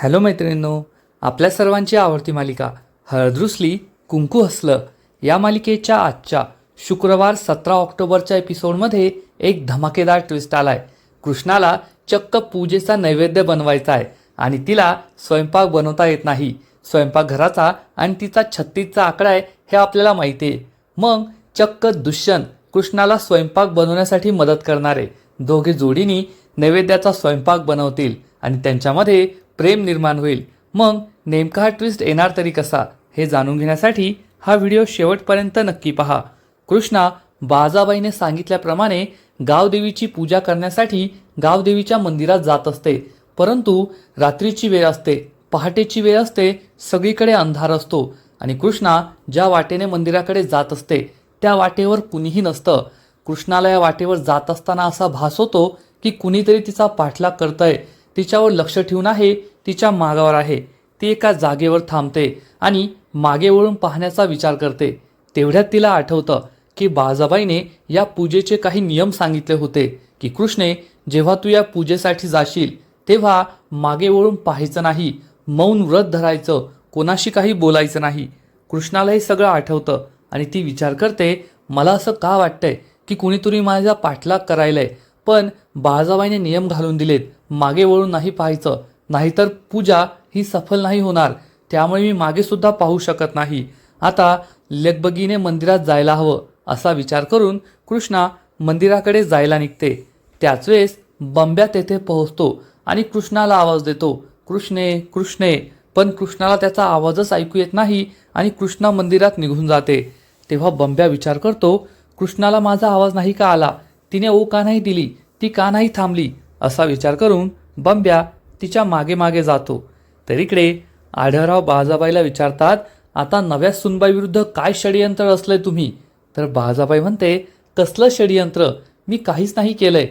Hello मैत्रिणींनो आपल्या सर्वांची आवडती मालिका हळदरुसली कुंकू हसलं या मालिकेच्या आजच्या शुक्रवार सतरा ऑक्टोबरच्या एपिसोडमध्ये एक धमाकेदार ट्विस्ट आलाय. कृष्णाला चक्क पूजेचा नैवेद्य बनवायचा आहे आणि तिला स्वयंपाक बनवता येत नाही. स्वयंपाकघराचा आणि तिचा छत्तीसचा आकडा आहे हे आपल्याला माहिती आहे मग चक्क दुष्यंत कृष्णाला स्वयंपाक बनवण्यासाठी मदत करणारे दोघे जोडीनी नैवेद्याचा स्वयंपाक बनवतील आणि त्यांच्यामध्ये प्रेम निर्माण होईल. मग नेमका हा ट्विस्ट येणार तरी कसा हे जाणून घेण्यासाठी हा व्हिडिओ शेवटपर्यंत नक्की पहा. कृष्णा बाजाबाईने सांगितल्याप्रमाणे गावदेवीची पूजा करण्यासाठी गावदेवीच्या मंदिरात जात असते. परंतु रात्रीची वेळ असते पहाटेची वेळ असते सगळीकडे अंधार असतो आणि कृष्णा ज्या वाटेने मंदिराकडे जात असते त्या वाटेवर कुणीही नसतं. कृष्णाला या वाटेवर जात असताना असा भास होतो की कुणीतरी तिचा पाठलाग करतंय. तिच्यावर लक्ष ठेवून आहे तिच्या मागावर आहे. ती एका जागेवर थांबते आणि मागे वळून पाहण्याचा विचार करते. तेवढ्यात तिला आठवतं की बाळजाबाईने या पूजेचे काही नियम सांगितले होते की कृष्णे जेव्हा तू या पूजेसाठी जाशील तेव्हा मागे वळून पाहायचं नाही मौन व्रत धरायचं कोणाशी काही बोलायचं नाही. कृष्णाला हे सगळं आठवतं आणि ती विचार करते मला असं का वाटतंय की कुणीतरी माझा पाठलाग करायलाय पण बाळजाबाईने नियम घालून दिलेत मागे वळून नाही पाहायचं नाहीतर पूजा ही सफल नाही होणार. त्यामुळे मी मागेसुद्धा पाहू शकत नाही. आता लगबगीने मंदिरात जायला हवं असा विचार करून कृष्णा मंदिराकडे जायला निघते. त्याच वेळेस बंब्या तेथे पोहोचतो आणि कृष्णाला आवाज देतो कृष्णे कृष्णे. पण कृष्णाला त्याचा आवाजच ऐकू येत नाही आणि कृष्णा मंदिरात निघून जाते. तेव्हा बंब्या विचार करतो कृष्णाला माझा आवाज नाही का आला? तिने ओ का नाही दिली? ती का नाही थांबली? असा विचार करून बंब्या तिच्यामागे मागे जातो. तर इकडे आढळराव बाळजाबाईला विचारतात आता नव्या सुनबाईविरुद्ध काय षडयंत्र असलंय तुम्ही? तर बाळजाबाई म्हणते कसलं षडयंत्र? मी काहीच नाही केलंय.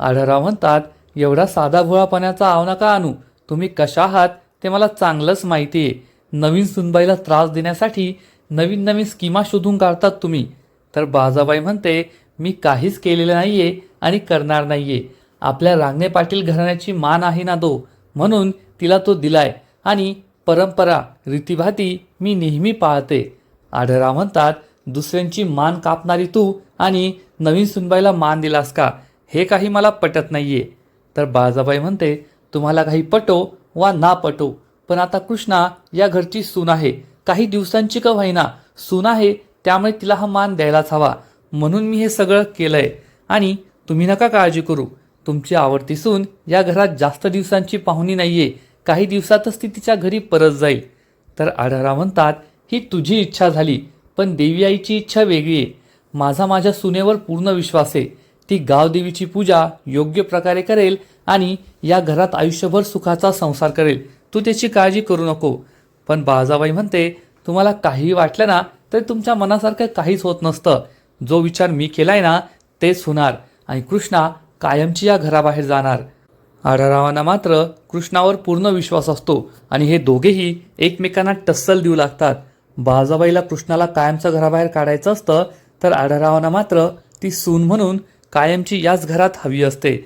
आढळराव म्हणतात एवढा साधा भोळापणाचा आव नका आणू. तुम्ही कशा आहात ते मला चांगलंच माहिती आहे. नवीन सुनबाईला त्रास देण्यासाठी नवीन नवीन स्कीमा शोधून काढतात तुम्ही. तर बाजाबाई म्हणते मी काहीच केलेलं नाही आहे आणि करणार नाही आहे आपल्या रांगणे पाटील घराण्याची मान आहे ना तो म्हणून तिला तो दिलाय. आणि परंपरा रीतीभाती मी नेहमी पाळते. आढळराव म्हणतात दुसऱ्यांची मान कापणारी तू आणि नवीन सुनबाईला मान दिलास का? हे काही मला पटत नाहीये. तर बाळजाबाई म्हणते तुम्हाला काही पटो वा ना पटो पण आता कृष्णा या घरची सून आहे. काही दिवसांची का व्हायना सून आहे त्यामुळे तिला हा मान द्यायलाच हवा. म्हणून मी हे सगळं केलंय. आणि तुम्ही नका काळजी करू. तुमची आवडती सून या घरात जास्त दिवसांची पाहुणी नाहीये. काही दिवसातच ती तिच्या घरी परत जाईल. तर आढळा म्हणतात ही तुझी इच्छा झाली पण देवी आईची इच्छा वेगळी आहे. माझा माझ्या सुनेवर पूर्ण विश्वास आहे. ती गावदेवीची पूजा योग्य प्रकारे करेल आणि या घरात आयुष्यभर सुखाचा संसार करेल. तू त्याची काळजी करू नको. पण बाळजाबाई म्हणते तुम्हाला काहीही वाटलं ना तर तुमच्या मनासारखं काहीच होत नसतं. जो विचार मी केलाय ना तेच होणार. आणि कृष्णा कायमची या घराबाहेर जाणार. आढळरावांना मात्र कृष्णावर पूर्ण विश्वास असतो आणि हे दोघेही एकमेकांना टस्सल देऊ लागतात. बाळजाबाईला कृष्णाला कायमचं घराबाहेर काढायचं असतं तर आढळरावांना मात्र ती सून म्हणून कायमची याच घरात हवी असते.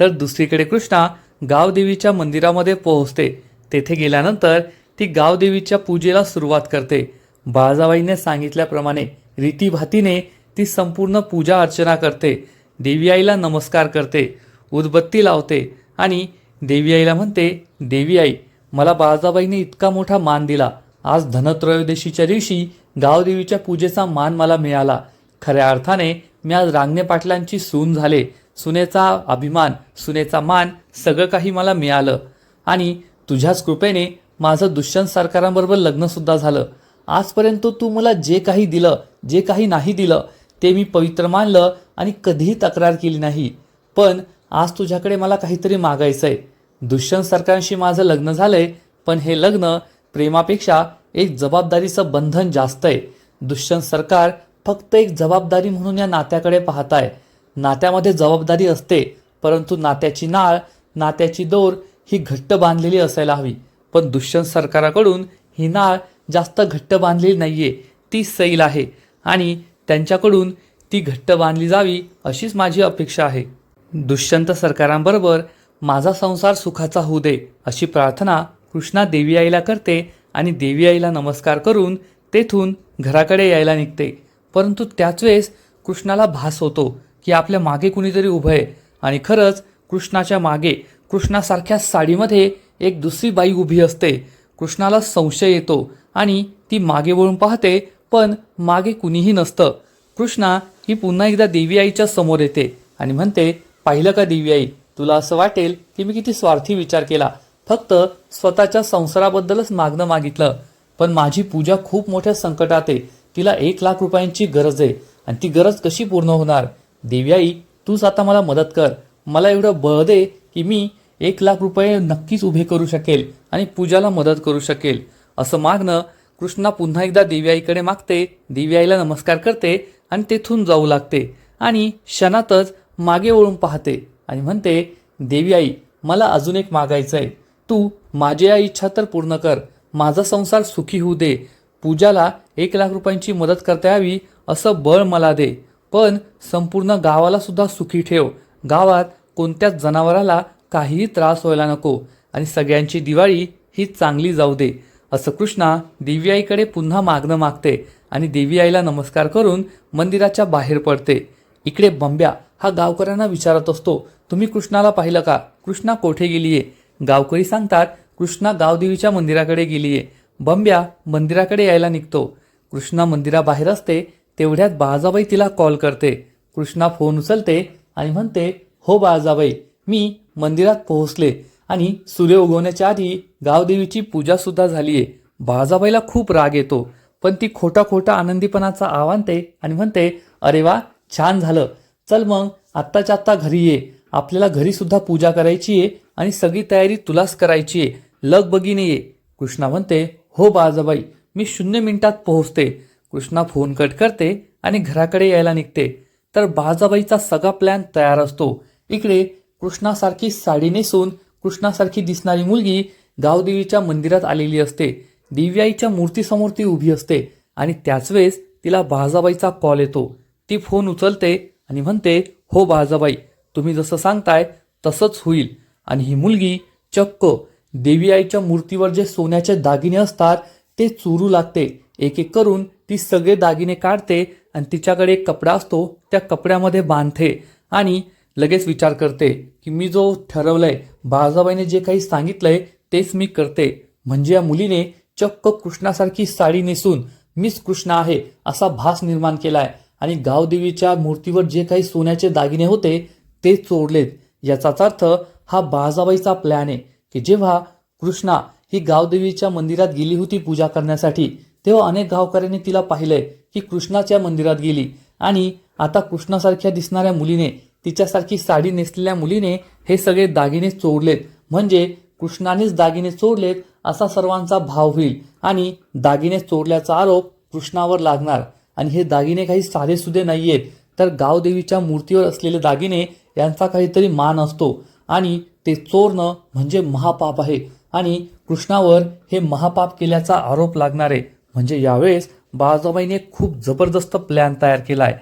तर दुसरीकडे कृष्णा गावदेवीच्या मंदिरामध्ये पोहोचते. तेथे गेल्यानंतर ती गावदेवीच्या पूजेला सुरुवात करते. बाळजाबाईने सांगितल्याप्रमाणे रीतीभातीने ती संपूर्ण पूजा अर्चना करते. देवी आईला नमस्कार करते उदबत्ती लावते आणि देवी आईला म्हणते देवी आई मला बाळजाबाईने इतका मोठा मान दिला. आज धनत्रयोदशीच्या दिवशी गावदेवीच्या पूजेचा मान मला मिळाला. खऱ्या अर्थाने मी आज रांगणे पाटलांची सून झाले. सुनेचा अभिमान सुनेचा मान सगळं काही मला मिळालं. आणि तुझ्याच कृपेने माझं दुष्यंत सरकारांबरोबर लग्नसुद्धा झालं. आजपर्यंत तू मला जे काही दिलं जे काही नाही दिलं ते मी पवित्र मानलं आणि कधीही तक्रार केली नाही. पण आज तुझ्याकडे मला काहीतरी मागायचं आहे दुष्यंत सरकारांशी माझं लग्न झालं आहे पण हे लग्न प्रेमापेक्षा एक जबाबदारीचं बंधन जास्त आहे दुष्यंत सरकार फक्त एक जबाबदारी म्हणून या नात्याकडे पाहताय. नात्यामध्ये जबाबदारी असते परंतु नात्याची नाळ नात्याची दोर ही घट्ट बांधलेली असायला हवी. पण दुष्यंत सरकाराकडून ही नाळ जास्त घट्ट बांधलेली नाही आहे ती सैल आहे. आणि त्यांच्याकडून ती घट्ट बांधली जावी अशीच माझी अपेक्षा आहे. दुष्यंत सरकारांबरोबर माझा संसार सुखाचा होऊ दे अशी प्रार्थना कृष्णा देवी आईला करते आणि देवी आईला नमस्कार करून तेथून घराकडे यायला निघते. परंतु त्याच वेळेस कृष्णाला भास होतो की आपल्या मागे कुणीतरी उभं आहे आणि खरंच कृष्णाच्या मागे कृष्णासारख्या साडीमध्ये एक दुसरी बाई उभी असते. कृष्णाला संशय येतो आणि ती मागे वळून पाहते पण मागे कुणीही नसतं. कृष्णा ही पुन्हा एकदा देवी आईच्या समोर येते आणि म्हणते पाहिलं का देवी आई? तुला असं वाटेल की मी किती स्वार्थी विचार केला. फक्त स्वतःच्या संसाराबद्दलच मागणं मागितलं. पण माझी पूजा खूप मोठ्या संकटात आहे. तिला एक लाख रुपयांची गरज आहे आणि ती गरज कशी पूर्ण होणार? देवी आई तूच आता मला मदत कर. मला एवढं बळ दे की मी एक लाख रुपये नक्कीच उभे करू शकेल आणि पूजाला मदत करू शकेल. असं मागणं कृष्णा पुन्हा एकदा देवी आईकडे मागते. देवी आईला नमस्कार करते आणि तेथून जाऊ लागते आणि क्षणातच मागे वळून पाहते आणि म्हणते देवी आई मला अजून एक मागायचं आहे तू माझी या इच्छा तर पूर्ण कर. माझा संसार सुखी होऊ दे. पूजाला एक लाख रुपयांची मदत करता यावी असं बळ मला दे. पण संपूर्ण गावाला सुद्धा सुखी ठेव. गावात कोणत्याच जनावराला काहीही त्रास व्हायला नको आणि सगळ्यांची दिवाळी ही चांगली जाऊ दे. असं कृष्णा देवी आईकडे पुन्हा मागणं मागते आणि देवी आईला नमस्कार करून मंदिराच्या बाहेर पडते. इकडे बंब्या हा गावकऱ्यांना विचारत असतो तुम्ही कृष्णाला पाहिलं का? कृष्णा कोठे गेलीये? गावकरी सांगतात कृष्णा गावदेवीच्या मंदिराकडे गेलीये. बंब्या मंदिराकडे यायला निघतो. कृष्णा मंदिराबाहेर असते तेवढ्यात बाळाजाबाई तिला कॉल करते. कृष्णा फोन उचलते आणि म्हणते हो बाळाजाबाई मी मंदिरात पोहोचले. आणि सूर्य उगवण्याच्या आधी गावदेवीची पूजा सुद्धा आहे बाळजाबाईला खूप राग येतो. पण ती खोटा खोटा आनंदीपणाचा आवानते आणि म्हणते अरे वा छान झालं. चल मग आत्ताच्या आत्ता घरी ये. आपल्याला घरी सुद्धा पूजा करायची आहे आणि सगळी तयारी तुलाच करायची आहे लग बघीने ये. कृष्णा म्हणते हो बाळजाबाई मी शून्य मिनिटात पोहोचते. कृष्णा फोन कट करते आणि घराकडे यायला निघते. तर बाळजाबाईचा सगळा प्लॅन तयार असतो. इकडे कृष्णासारखी साडी नेसून कृष्णासारखी दिसणारी मुलगी गावदेवीच्या मंदिरात आलेली असते. दिव्याईच्या मूर्तीसमोर ती उभी असते आणि त्याच वेळेस तिला बाळजाबाईचा कॉल येतो. ती फोन उचलते आणि म्हणते हो बाळजाबाई तुम्ही जसं सांगताय तसंच होईल. आणि ही मुलगी चक्क देवी आईच्या मूर्तीवर जे सोन्याचे दागिने असतात ते चोरू लागते. एक एक करून ती सगळे दागिने काढते आणि तिच्याकडे एक कपडा असतो त्या कपड्यामध्ये बांधते आणि लगेच विचार करते की मी जो ठरवलंय बाळजाबाईने जे काही सांगितलंय तेच मी करते. म्हणजे या मुलीने चक्क कृष्णासारखी साडी नेसून मीच कृष्ण आहे असा भास निर्माण केलाय. आणि गावदेवीच्या मूर्तीवर जे काही सोन्याचे दागिने होते ते चोरलेत. याचाच अर्थ हा बाळजाबाईचा प्लॅन आहे की जेव्हा कृष्णा ही गावदेवीच्या मंदिरात गेली होती पूजा करण्यासाठी तेव्हा अनेक गावकऱ्यांनी तिला पाहिलंय की कृष्णाच्या मंदिरात गेली. आणि आता कृष्णासारख्या दिसणाऱ्या मुलीने तिच्यासारखी साडी नेसलेल्या मुलीने हे सगळे दागिने चोरलेत. म्हणजे कृष्णानेच दागिने चोरलेत असा सर्वांचा भाव होईल आणि दागिने चोरल्याचा आरोप कृष्णावर लागणार. आणि हे दागिने काही साधेसुधे आहेत तर गावदेवीच्या मूर्तीवर असलेले दागिने यांचा काहीतरी मान असतो. आणि ते चोरणं म्हणजे महापाप आहे. आणि कृष्णावर हे महापाप केल्याचा आरोप लागणार. आहे म्हणजे यावेळेस बाळाजाबाईने खूप जबरदस्त प्लॅन तयार केला आहे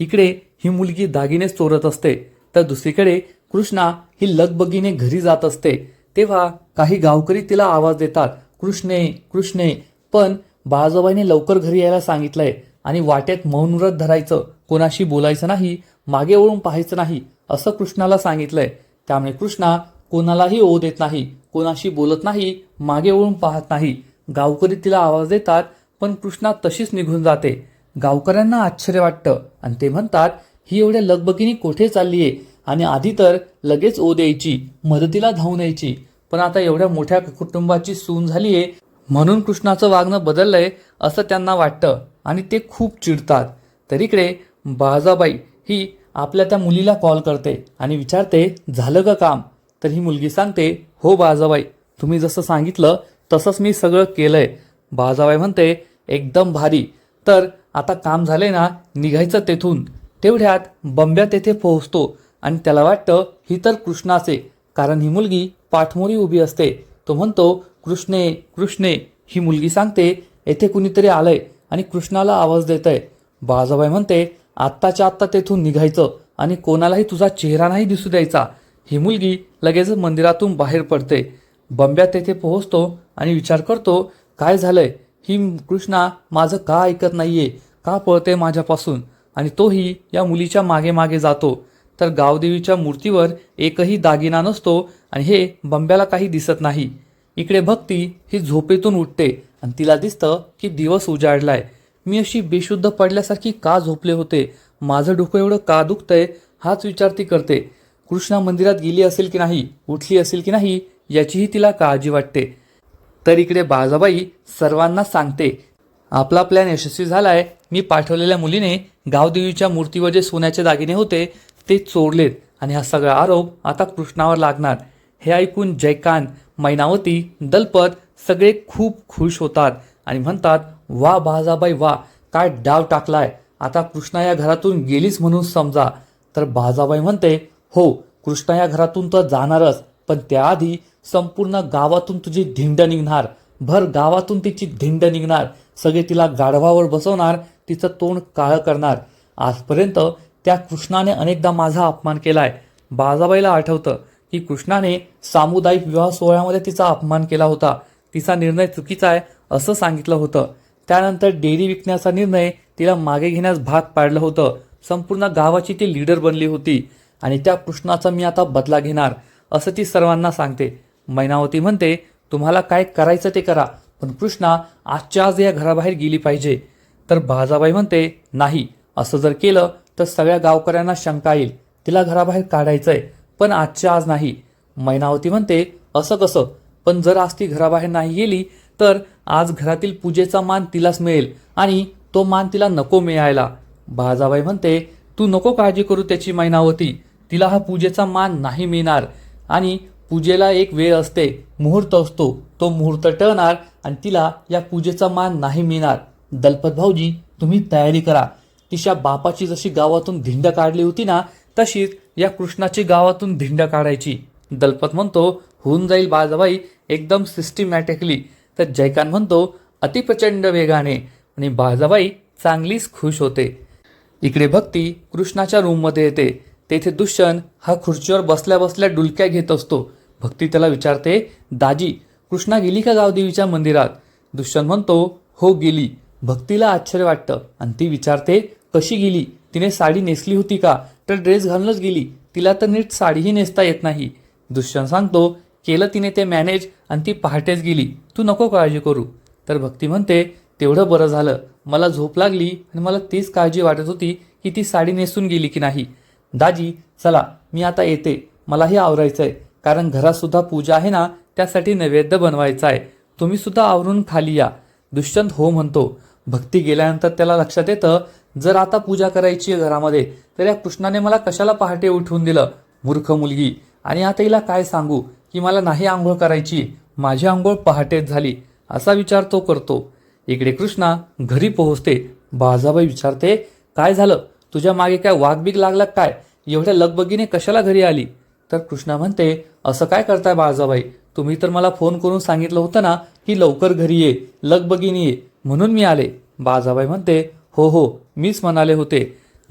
इकडे ही मुलगी दागिने चोरत असते तर दुसरीकडे कृष्णा ही लगबगीने घरी जात असते. तेव्हा काही गावकरी तिला आवाज देतात कृष्णे कृष्णे. पण बाळाजोबाईने लवकर घरी यायला सांगितलंय आणि वाटेत मौन व्रत धरायचं कोणाशी बोलायचं नाही मागे वळून पाहायचं नाही असं कृष्णाला सांगितलंय. त्यामुळे कृष्णा कोणालाही ओ देत नाही कोणाशी बोलत नाही मागे वळून पाहत नाही. गावकरी तिला आवाज देतात पण कृष्णा तशीच निघून जाते. गावकऱ्यांना आश्चर्य वाटतं आणि ते म्हणतात ही एवढ्या लगबगीने कोठे चालली आहे? आणि आधी तर लगेच ओ द्यायची मदतीला धावून यायची. पण आता एवढ्या मोठ्या कुटुंबाची सून झाली आहे म्हणून कृष्णाचं वागणं बदललंय असं त्यांना वाटतं. आणि ते खूप चिडतात. तरीकडे बाळजाबाई बाजाबाई ही आपल्या त्या मुलीला कॉल करते आणि विचारते झालं का काम? तर ही मुलगी सांगते हो बाजाबाई तुम्ही जसं सांगितलं तसंच मी सगळं केलंय. बाजाबाई म्हणते एकदम भारी. तर आता काम झालंय ना निघायचं तेथून. तेवढ्यात बंब्या तेथे पोहोचतो आणि त्याला वाटतं ही तर कृष्णाचे कारण ही मुलगी पाठमोरी उभी असते. तो म्हणतो कृष्णे कृष्णे ही मुलगी सांगते येथे कुणीतरी आलंय आणि कृष्णाला आवाज देत आहे बाळाजाबाई म्हणते आत्ताच्या आत्ता तेथून निघायचं आणि कोणालाही तुझा चेहरा नाही दिसू द्यायचा. ही मुलगी लगेच मंदिरातून बाहेर पडते. बंब्या तेथे पोहोचतो आणि विचार करतो काय झालंय? ही कृष्णा माझं का ऐकत नाहीये? का पळते माझ्यापासून? आणि तोही या मुलीच्या मागे मागे जातो. तर गावदेवीच्या मूर्तीवर एकही दागिना नसतो आणि हे बंब्याला काही दिसत नाही. इकडे भक्ती ही झोपेतून उठते आणि तिला दिसतं की दिवस उजाडलाय. मी अशी बेशुद्ध पडल्यासारखी का झोपले होते? माझं डोकं एवढं का दुखतंय? हाच विचार ती करते. कृष्णा मंदिरात गेली असेल की नाही? उठली असेल की नाही? याचीही तिला काळजी वाटते. तर इकडे बाळाबाई सर्वांना सांगते आपला प्लॅन यशस्वी झालाय. मी पाठवलेल्या मुलीने गावदेवीच्या मूर्तीवर जे सोन्याचे दागिने होते ते चोरलेत आणि हा सगळा आरोप आता कृष्णावर लागणार. हे ऐकून जयकांत मैनावती दलपत सगळे खूप खुश होतात आणि म्हणतात वा बाजाबाई वा काय डाव टाकलाय. आता कृष्णा या घरातून गेलीच म्हणून समजा. तर बाजाबाई म्हणते हो कृष्णा या घरातून तर जाणारच पण त्याआधी संपूर्ण गावातून तुझी धिंड निघणार. भर गावातून तिची धिंड निघणार. सगळे तिला गाढवावर बसवणार तिचं तोंड काळं करणार. आजपर्यंत त्या कृष्णाने अनेकदा माझा अपमान केलाय. बाजाबाईला आठवतं की कृष्णाने सामुदायिक विवाह सोहळ्यामध्ये तिचा अपमान केला होता. तिचा निर्णय चुकीचा आहे असं सांगितलं होतं. त्यानंतर डेअरी विकण्याचा निर्णय तिला मागे घेण्यास भाग पाडलं होतं. संपूर्ण गावाची ती लीडर बनली होती. आणि त्या कृष्णाचा मी आता बदला घेणार असं ती सर्वांना सांगते. मैनावती म्हणते तुम्हाला काय करायचं ते करा. पण कृष्णा आजच्या आज या घराबाहेर गेली पाहिजे. तर बाजाबाई म्हणते नाही. असं जर केलं तर सगळ्या गावकऱ्यांना शंका येईल. तिला घराबाहेर काढायचंय. पण आजच्या आज नाही. मैनावती म्हणते असं कसं? पण जर आज ती घराबाहेर नाही गेली तर आज घरातील पूजेचा मान तिलाच मिळेल आणि तो मान तिला नको मिळायला. बाजाबाई म्हणते तू नको काळजी करू त्याची मैनावती. तिला हा पूजेचा मान नाही मिळणार आणि पूजेला एक वेळ असते. मुहूर्त असतो. तो मुहूर्त टळणार आणि तिला या पूजेचा मान नाही मिळणार. दलपत भाऊजी तुम्ही तयारी करा. तिच्या बापाची जशी गावातून धिंड काढली होती ना तशीच या कृष्णाची गावातून धिंड काढायची. दलपत म्हणतो होऊन जाईल बाजाबाई एकदम सिस्टमॅटिकली तर जयकांत म्हणतो अतिप्रचंड वेगाने. आणि बाजाबाई चांगलीच खुश होते. इकडे भक्ती कृष्णाच्या रूममध्ये येते. तेथे दुष्यंत हा खुर्चीवर बसल्या बसल्या डुलक्या घेत असतो. भक्ती त्याला विचारते दाजी कृष्णा गेली का गावदेवीच्या मंदिरात? दुष्यंत म्हणतो हो गेली. भक्तीला आश्चर्य वाटतं. आणि ती विचारते कशी गेली? तिने साडी नेसली होती का? तर ड्रेस घालूनच गेली. तिला तर नीट साडीही नेसता येत नाही. दुष्यंत सांगतो केलं तिने ते मॅनेज आणि ती पहाटेच गेली. तू नको काळजी करू. तर भक्ती म्हणते तेवढं बरं झालं. मला झोप लागली आणि मला तीच काळजी वाटत होती की ती साडी नेसून गेली की नाही. दाजी चला मी आता येते. मलाही आवरायचं आहे कारण घरातसुद्धा पूजा आहे ना त्यासाठी नैवेद्य बनवायचा आहे. तुम्ही सुद्धा आवरून खाली या. दुष्यंत हो म्हणतो. भक्ती गेल्यानंतर त्याला लक्षात येतं जर आता पूजा करायची आहे घरामध्ये तर या कृष्णाने मला कशाला पहाटे उठवून दिलं? मूर्ख मुलगी. आणि आता हिला काय सांगू? की मला नाही आंघोळ करायची. माझी आंघोळ पहाटेच झाली. असा विचार तो करतो. इकडे कृष्णा घरी पोहोचते. बाजाबाई विचारते काय झालं? तुझ्या मागे काय वाघबीग लागला काय? एवढ्या लगबगीने कशाला घरी आली? तर कृष्णा म्हणते असं काय करताय बाळाजाबाई तुम्ही तर मला फोन करून सांगितलं होतं ना की लवकर घरी ये लगबगिनी ये. म्हणून मी आले. बाळजाबाई म्हणते हो हो मीच म्हणाले होते.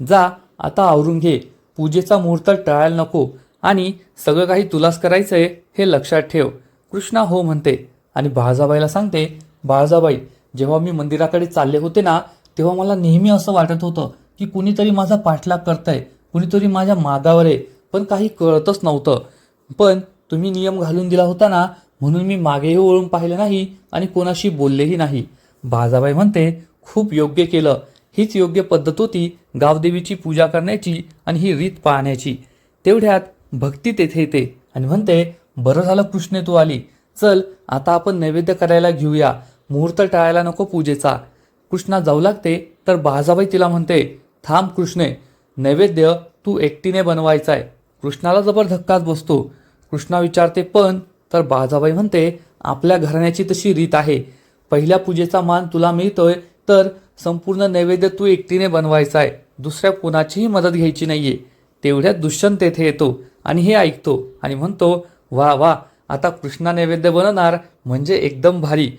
जा आता आवरून घे. पूजेचा मुहूर्त टळायला नको आणि सगळं काही तुलाच करायचंय हे लक्षात ठेव. कृष्णा हो म्हणते आणि बाळाजाबाईला सांगते बाळजाबाई जेव्हा मी मंदिराकडे चालले होते ना तेव्हा मला नेहमी असं वाटत होतं की कुणीतरी माझा पाठलाग करतंय कुणीतरी माझ्या मागावर आहे. पण काही कळतच नव्हतं. पण तुम्ही नियम घालून दिला होता ना म्हणून मी मागेही वळून पाहिलं नाही आणि कोणाशी बोललेही नाही. बाजाबाई म्हणते खूप योग्य केलं. हीच योग्य पद्धत होती गावदेवीची पूजा करण्याची आणि ही रीत पाहण्याची. तेवढ्यात भक्ती तेथे येते आणि म्हणते बरं झालं कृष्णे तू आली. चल आता आपण नैवेद्य करायला घेऊया. मुहूर्त टाळायला नको पूजेचा. कृष्णा जाऊ लागते तर बाजाबाई तिला म्हणते थांब कृष्णे नैवेद्य तू एकटीने बनवायचा आहे कृष्णाला जबर धक्काच बसतो. कृष्णा विचारते पण तर बाजाबाई म्हणते आपल्या घराण्याची तशी रीत आहे. पहिल्या पूजेचा मान तुला मिळतोय तर संपूर्ण नैवेद्य तू एकटीने बनवायचा आहे दुसऱ्या कोणाचीही मदत घ्यायची नाहीये. तेवढ्यात दुष्यंत तेथे येतो आणि हे ऐकतो आणि म्हणतो वा वा आता कृष्णा नैवेद्य बनवणार म्हणजे एकदम भारी.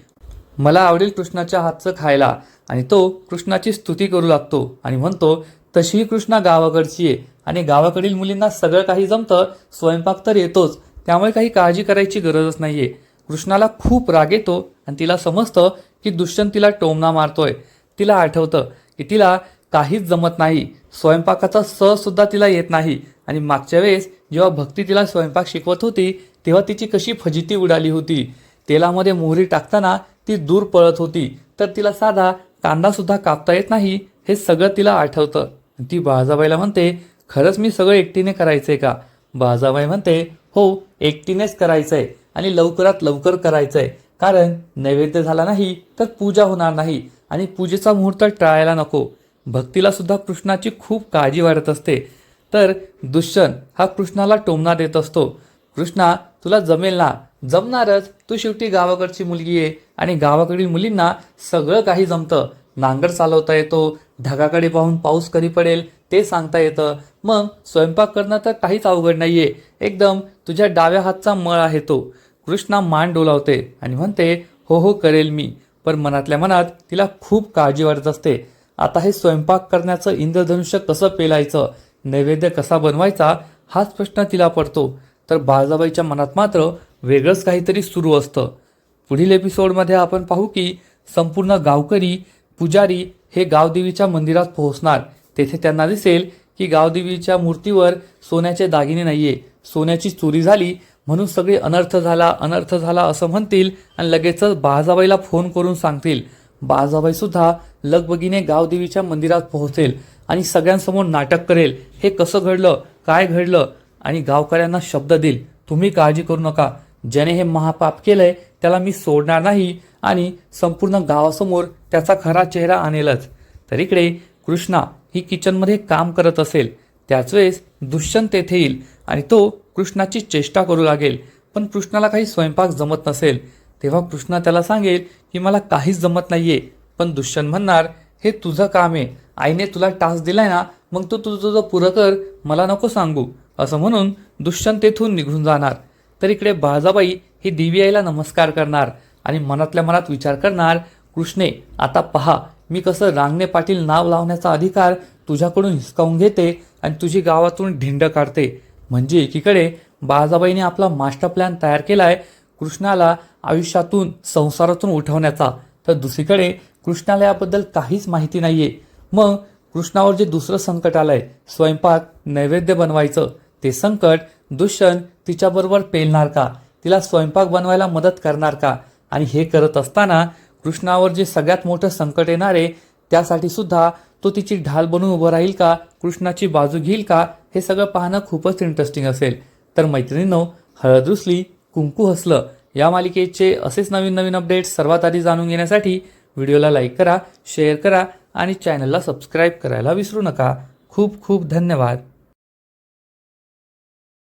मला आवडेल कृष्णाच्या हातचं खायला. आणि तो कृष्णाची स्तुती करू लागतो आणि म्हणतो तशीही कृष्णा गावाकडची आहे. आणि गावाकडील मुलींना सगळं काही जमतं स्वयंपाक तर येतोच. त्यामुळे काही काळजी करायची गरजच नाहीये. कृष्णाला खूप राग येतो आणि तिला समजतं की दुष्यंत तिला टोमना मारतोय. तिला आठवतं की तिला काहीच जमत नाही. स्वयंपाकाचा सहसुद्धा तिला येत नाही. आणि मागच्या वेळेस जेव्हा भक्ती तिला स्वयंपाक शिकवत होती तेव्हा तिची कशी फजिती उडाली होती. तेलामध्ये मोहरी टाकताना ती दूर पळत होती. तर तिला साधा कांदासुद्धा कापता येत नाही हे सगळं तिला आठवतं. ती बाळजाबाईला म्हणते खरंच मी सगळं एकटीने करायचं आहे का? बाजाबाई म्हणते हो एकटीनेच करायचं आहे आणि लवकरात लवकर करायचं आहे कारण नैवेद्य झाला नाही तर पूजा होणार नाही आणि पूजेचा मुहूर्त टाळायला नको. भक्तीला सुद्धा कृष्णाची खूप काळजी वाटत असते. तर दुष्यंत हा कृष्णाला टोमणा देत असतो. कृष्णा तुला जमेल ना? जमणारच. तू शेवटी गावाकडची मुलगी आहे आणि गावाकडील मुलींना सगळं काही जमतं. नांगर चालवता येतो. ढगाकडे पाहून पाऊस कधी पडेल. ते सांगता येतं. मग स्वयंपाक करणं तर काहीच अवघड नाही आहे एकदम तुझ्या डाव्या हातचा मळ आहे तो. कृष्णा मान डोलावते आणि म्हणते हो हो करेल मी. पण मनातल्या मनात तिला खूप काळजी वाटत असते. आता हे स्वयंपाक करण्याचं इंद्रधनुष्य कसं पेलायचं? नैवेद्य कसा बनवायचा? हाच प्रश्न तिला पडतो. तर बाळजाबाईच्या मनात मात्र वेगळंच काहीतरी सुरू असतं. पुढील एपिसोडमध्ये आपण पाहू की संपूर्ण गावकरी पुजारी हे गावदेवीच्या मंदिरात पोहोचणार. तेथे त्यांना दिसेल की गावदेवीच्या मूर्तीवर सोन्याचे दागिने नाहीये. सोन्याची चोरी झाली म्हणून सगळे अनर्थ झाला अनर्थ झाला असं म्हणतील आणि लगेचच बाळजाबाईला फोन करून सांगतील. बाजाबाईसुद्धा लगबगीने गावदेवीच्या मंदिरात पोहोचेल आणि सगळ्यांसमोर नाटक करेल. हे कसं घडलं? काय घडलं? आणि गावकऱ्यांना शब्द देईल. तुम्ही काळजी करू नका. ज्याने हे महापाप केलंय त्याला मी सोडणार नाही आणि संपूर्ण गावासमोर त्याचा खरा चेहरा आणेलच. तर इकडे कृष्णा ही किचनमध्ये काम करत असेल त्याच वेळेस दुष्यंत तेथे येईल आणि तो कृष्णाची चेष्टा करू लागेल. पण कृष्णाला काही स्वयंपाक जमत नसेल. तेव्हा कृष्णा त्याला सांगेल की मला काहीच जमत नाही आहे पण दुष्यंत म्हणणार हे तुझं काम आहे. आईने तुला टास्क दिलाय ना मग तू तुझं तुझं पुरं कर. मला नको सांगू. असं म्हणून दुष्यंत तेथून निघून जाणार. तर इकडे बाळजाबाई ही देवी आईला नमस्कार करणार आणि मनातल्या मनात विचार करणार कृष्णे आता पहा मी कसं रांगणे पाटील नाव लावण्याचा अधिकार तुझ्याकडून हिसकावून घेते आणि तुझी गावातून ढिंड काढते. म्हणजे एकीकडे बाळाजाबाईने आपला मास्टर प्लॅन तयार केलाय कृष्णाला आयुष्यातून संसारातून उठवण्याचा. तर दुसरीकडे कृष्णाला याबद्दल काहीच माहिती नाहीये. मग कृष्णावर जे दुसरं संकट आलंय स्वयंपाक नैवेद्य बनवायचं ते संकट दुष्यंत तिच्याबरोबर पेलणार का? तिला स्वयंपाक बनवायला मदत करणार का? आणि हे करत असताना कृष्णावर जे सगळ्यात मोठं संकट येणार आहे त्यासाठी सुद्धा तो तिची ढाल बनून उभं राहील का? कृष्णाची बाजू घेईल का? हे सगळं पाहणं खूपच इंटरेस्टिंग असेल. तर मैत्रिणींनो हळद रुसली कुंकू हसलं या मालिकेचे असेच नवीन नवीन अपडेट्स सर्वात आधी जाणून घेण्यासाठी व्हिडिओला लाईक करा शेअर करा आणि चॅनलला सबस्क्राईब करायला विसरू नका. खूप खूप धन्यवाद.